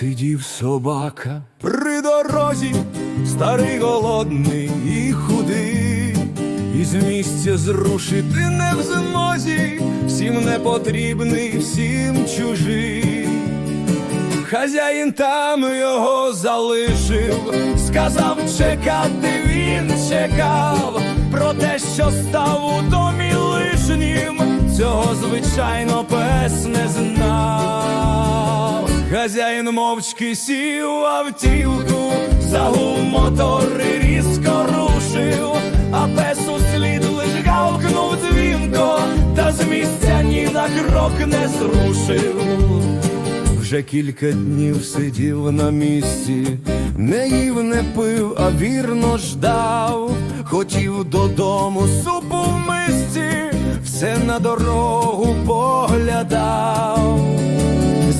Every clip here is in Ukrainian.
Сидів собака при дорозі, старий голодний і худий, і з місця зрушити не в змозі, всім не потрібний, всім чужий. Хазяїн там його залишив, сказав чекати, він чекав про те, що став у домі лишнім, цього звичайно пес не знав. Хазяїн мовчки сів автівку, загув мотор різко рушив, а пес услід лиш гавкнув дзвінко, та з місця ні на крок не зрушив. Вже кілька днів сидів на місці, не не пив, а вірно ждав. Хотів додому супу в мисці, все на дорогу поглядав.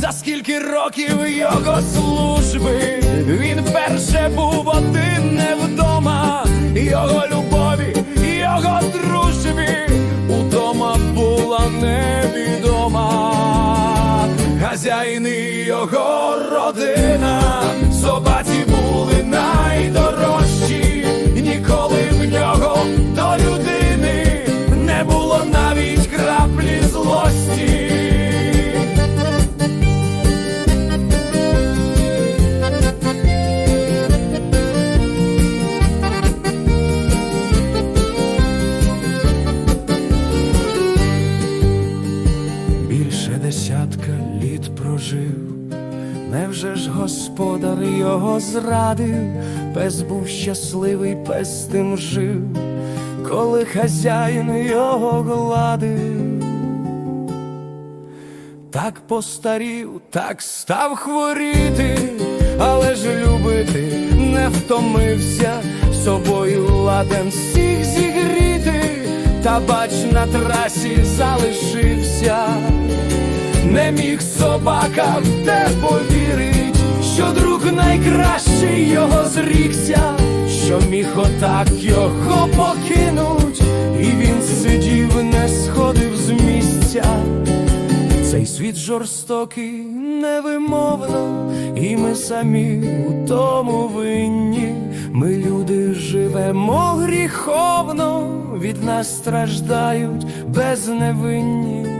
За скільки років його служби він перше був один не його родина, собаці були найдорожчі, ніколи в нього до людини не було навіть краплі злості. більше десятка літ прожив, невже ж господар його зрадив, пес був щасливий, пес тим жив, коли хазяїн його гладив. Так постарів, так став хворіти, але ж любити не втомився, собою ладен всіх зігріти, та бач на трасі залишився, міг собака в те повірить, що друг найкращий його зрікся, що міг отак його покинуть, і він сидів, не сходив з місця. Цей світ жорстокий, невимовно, і ми самі у тому винні. Ми люди живемо гріховно, від нас страждають безневинні.